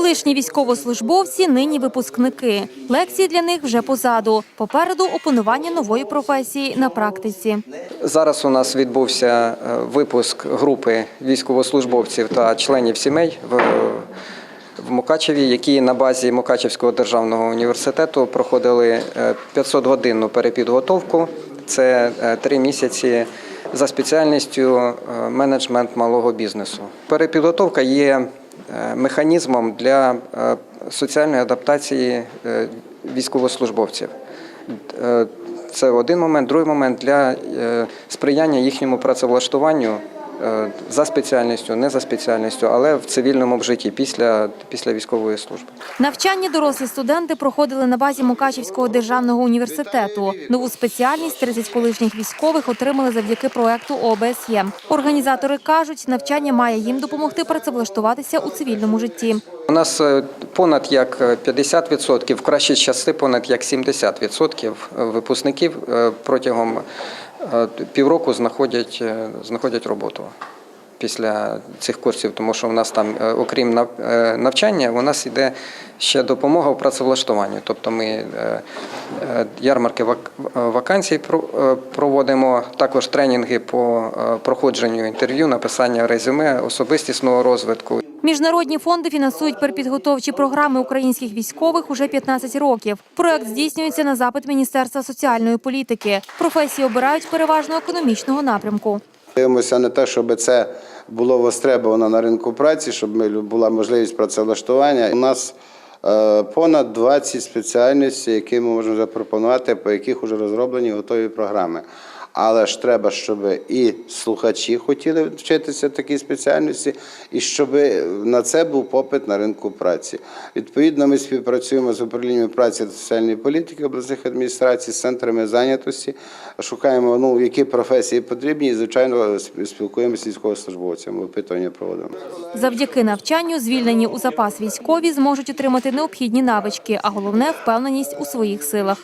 Колишні військовослужбовці, нині випускники. Лекції для них вже позаду. Попереду опанування нової професії на практиці. Зараз у нас відбувся е, випуск групи військовослужбовців та членів сімей в, в Мукачеві, які на базі Мукачевського державного університету проходили 500-годинну перепідготовку. Це е, три місяці за спеціальністю е, менеджмент малого бізнесу. Перепідготовка є е, механізмом для е, соціальної адаптації е, військовослужбовців. Е, Це один момент. Другий момент для е, сприяння їхньому працевлаштуванню е, за спеціальністю, не за спеціальністю, але в цивільному житті після, після військової служби. Навчання дорослі студенти проходили на базі Мукачівського державного університету. Нову спеціальність 30 колишніх військових отримали завдяки проекту ОБСЄ. Організатори кажуть, навчання має їм допомогти працевлаштуватися у цивільному житті. У нас е, понад як е, 50%, в кращі часи понад як 70% випускників е, протягом е, півроку знаходять, е, знаходять роботу після цих курсів, тому що у нас там, е, окрім е, навчання, у нас йде ще допомога в працевлаштуванні. Тобто ми е, ярмарки вакансій про- проводимо, також тренінги по проходженню інтерв'ю, написання резюме, особистісного розвитку. Міжнародні фонди фінансують перепідготовчі програми українських військових уже 15 років. Проект здійснюється на запит Міністерства соціальної політики. Професії обирають переважно економічного напрямку. Дивимося на те, щоб це було востребовано на ринку праці, щоб була можливість працевлаштування. У нас е, понад 20 спеціальностей, які ми можемо запропонувати, по яких вже розроблені готові програми. Але ж треба, щоб і слухачі хотіли вчитися такій спеціальності, і щоб на це був попит на ринку праці. Відповідно, ми співпрацюємо з управлінням праці та соціальної політики обласних адміністрацій, з центрами зайнятості, шукаємо, ну, які професії потрібні, і, звичайно, спі- спілкуємося з військовослужбовцями, опитування проводимо. Завдяки навчанню звільнені у запас військові зможуть отримати необхідні навички, а головне впевненість у своїх силах.